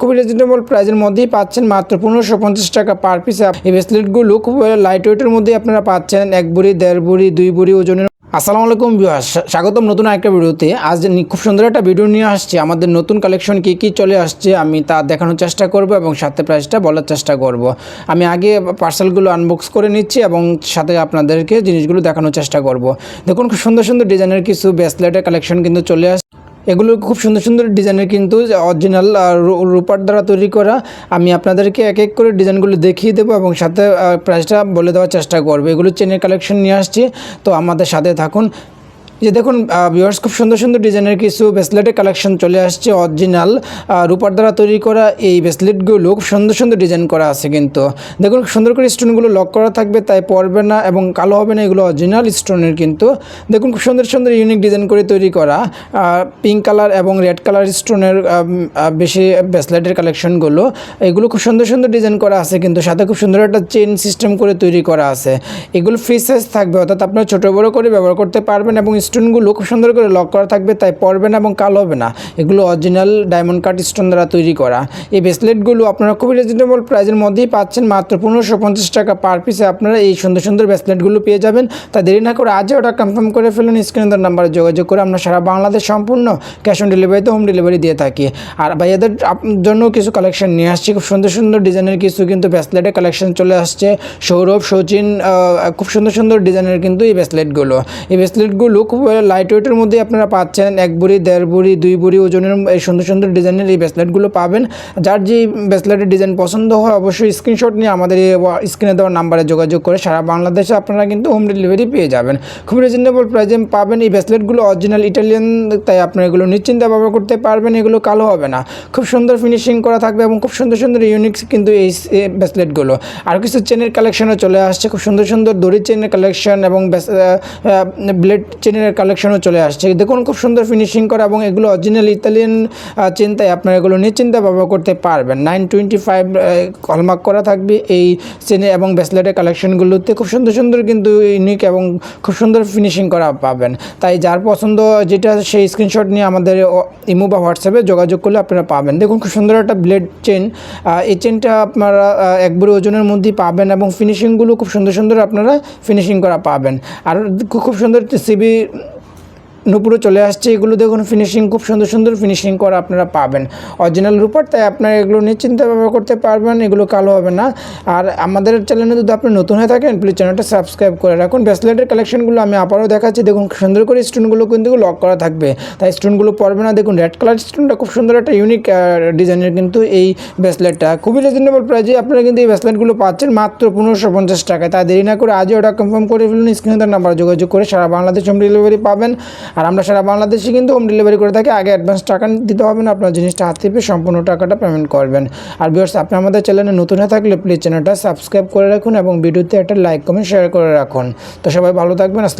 খুবই রিজনেবল প্রাইসের মধ্যেই পাচ্ছেন মাত্র পনেরোশো পঞ্চাশ টাকা পার পিস এই ব্রেসলেটগুলো খুব লাইট ওয়েটের মধ্যেই আপনারা পাচ্ছেন। এক বুড়ি, দেড় বুড়ি, দুই বুড়ি ওজনের। আসসালামু আলাইকুম স্বাগতম নতুন একটা ভিডিওতে। আজ খুব সুন্দর একটা ভিডিও নিয়ে আসছি। আমাদের নতুন কালেকশন কী কী চলে আসছে, আমি তা দেখানোর চেষ্টা করব এবং সাথে প্রাইসটা বলার চেষ্টা করব। আমি আগে পার্সেলগুলো আনবক্স করে নিচ্ছি এবং সাথে আপনাদেরকে জিনিসগুলো দেখানোর চেষ্টা করব। দেখুন, খুব সুন্দর সুন্দর ডিজাইনের কিছু ব্রেসলেটের কালেকশন কিন্তু চলে আসছে এগুলো খুব সুন্দর সুন্দর ডিজাইনের কিন্তু অরিজিনাল রূপার দ্বারা তৈরি করা। আমি আপনাদেরকে এক এক করে ডিজাইনগুলো দেখিয়ে দেবো এবং সাথে প্রাইসটা বলে দেওয়ার চেষ্টা করব। এগুলো চেনের কালেকশন নিয়ে আসছি। তো আমাদের সাথে থাকুন। যে দেখুন ভিউয়ার্স খুব সুন্দর সুন্দর ডিজাইনের কিছু ব্রেসলেটের কালেকশন চলে আসছে অরিজিনাল রূপার দ্বারা তৈরি করা এই ব্রেসলেটগুলো খুব সুন্দর সুন্দর ডিজাইন করা আছে কিন্তু। দেখুন সুন্দর করে স্টোনগুলো লক করা থাকবে, তাই পড়বে না এবং কালো হবে না, এগুলো অরিজিনাল স্টোনের কিন্তু। দেখুন, খুব সুন্দর সুন্দর ইউনিক ডিজাইন করে তৈরি করা পিঙ্ক কালার এবং রেড কালার স্টোনের বেশি ব্রেসলেটের কালেকশনগুলো এগুলো খুব সুন্দর সুন্দর ডিজাইন করা আছে কিন্তু, সাথে খুব সুন্দর একটা চেন সিস্টেম করে তৈরি করা আছে। এগুলো ফ্রি সাইজ থাকবে, অর্থাৎ আপনারা ছোটো বড়ো করে ব্যবহার করতে পারবেন এবং স্টোনগুলো খুব সুন্দর করে লক করা থাকবে তাই পড়বে না এবং কালো হবে না। এগুলো অরিজিনাল ডায়মন্ড কাট স্টোন দ্বারা তৈরি করা। এই ব্রেসলেটগুলো আপনারা খুবই রিজনেবল প্রাইসের মধ্যেই পাচ্ছেন মাত্র পনেরোশো পঞ্চাশ টাকা পার পিসে আপনারা এই সুন্দর সুন্দর ব্রেসলেটগুলো পেয়ে যাবেন। তা দেরি না করে আজই ওটা কনফার্ম করে ফেলুন স্ক্রিনের নাম্বারে যোগাযোগ করে আমরা সারা বাংলাদেশ সম্পূর্ণ ক্যাশ অন ডেলিভারিতে হোম ডেলিভারি দিয়ে থাকি। আর ভাইয়াদের জন্য কিছু কালেকশন নিয়ে আসছি খুব সুন্দর সুন্দর ডিজাইনের কিছু কিন্তু ব্রেসলেটের কালেকশন চলে আসছে। সৌরভ আহ, খুব সুন্দর সুন্দর ডিজাইনের কিন্তু এই ব্রেসলেটগুলো এই ব্রেসলেটগুলো খুব লাইট ওয়েটের মধ্যে আপনারা পাচ্ছেন এক বুড়ি, দেড় বুড়ি, দুই বুড়ি ওজনের এই সুন্দর সুন্দর ডিজাইনের এই ব্রেসলেটগুলো পাবেন। যার যে ব্রেসলেটের ডিজাইন পছন্দ হয় অবশ্যই স্ক্রিনশট নিয়ে আমাদের এই স্ক্রিনে দেওয়ার নাম্বারে যোগাযোগ করে সারা বাংলাদেশে আপনারা কিন্তু হোম ডেলিভারি পেয়ে যাবেন। খুব রিজনেবল প্রাইজে পাবেন এই ব্রেসলেটগুলো অরিজিনাল ইটালিয়ান তাই আপনারা এগুলো নিশ্চিন্তে ব্যবহার করতে পারবেন, এগুলো কালো হবে না। খুব সুন্দর ফিনিশিং করা থাকবে এবং খুব সুন্দর সুন্দর ইউনিক কিন্তু এই ব্রেসলেটগুলো আর কিছু চেনের কালেকশনও চলে আসছে, খুব সুন্দর সুন্দর দড়ি চেনের কালেকশন এবং ব্লেড চেনের কালেকশনও চলে আসছে। দেখুন খুব সুন্দর ফিনিশিং করা এবং এগুলো অরিজিনাল ইতালিয়ান চিন্তায় আপনারা এগুলো নিশ্চিন্তে ব্যবহার করতে পারবেন। নাইন টোয়েন্টি ফাইভ হলমার্ক করা থাকবে এই চেনে এবং ব্রেসলেটের কালেকশনগুলোতে খুব সুন্দর সুন্দর কিন্তু ইউনিক এবং খুব সুন্দর ফিনিশিং করা পাবেন। তাই যার পছন্দ যেটা সেই স্ক্রিনশট নিয়ে আমাদের ইমো বা হোয়াটসঅ্যাপে যোগাযোগ করলে আপনারা পাবেন। দেখুন খুব সুন্দর একটা ব্লেড চেন এই চেনটা আপনারা আহ, এক বুড়ি ওজনের মধ্যেই পাবেন এবং ফিনিশিংগুলো খুব সুন্দর সুন্দর আপনারা ফিনিশিং করা পাবেন। আর খুব সুন্দর সিবি নুপুরে চলে আসছে। এগুলো দেখুন ফিনিশিং খুব সুন্দর সুন্দর ফিনিশিং করা আপনারা পাবেন। অরিজিনাল রূপার, তাই আপনারা এগুলো নিশ্চিন্তে ব্যবহার করতে পারবেন, এগুলো কালো হবে না। আর আমাদের চ্যানেলে যদি আপনি নতুন হয়ে থাকেন প্লিজ চ্যানেলটা সাবস্ক্রাইব করে রাখুন। ব্রেসলেটের কালেকশনগুলো আমি আবারও দেখাচ্ছি। দেখুন সুন্দর করে স্টোনগুলো কিন্তু লক করা থাকবে। তাই স্টোনগুলো পড়বে না। দেখুন রেড কালার স্টোনটা খুব সুন্দর একটা ইউনিক ডিজাইনের কিন্তু এই ব্রেসলেটটা খুবই রিজনেবল প্রাইজে আপনারা কিন্তু এই ব্রেসলেটগুলো পাচ্ছেন মাত্র পনেরোশো পঞ্চাশ টাকায়। তাই দেরি না করে আজই ওটা কনফার্ম করে ফেলুন। স্ক্রিনে তার নাম্বার যোগাযোগ করে সারা বাংলাদেশ হোম ডেলিভারি পাবেন। আর আমরা সারা বাংলাদেশে কিন্তু হোম ডেলিভারি করে থাকি। আগে অ্যাডভান্স টাকা দিতে হবে না, আপনার জিনিসটা হাতে পেয়ে সম্পূর্ণ টাকাটা পেমেন্ট করবেন। আর বিয়ার্স আপনি আমাদের চ্যানেলে নতুন হয়ে থাকলে প্লিজ চ্যানেলটা সাবস্ক্রাইব করে রাখুন এবং ভিডিওতে একটা লাইক কমেন্ট শেয়ার করে রাখুন। তো সবাই ভালো থাকবেন, আসসালাম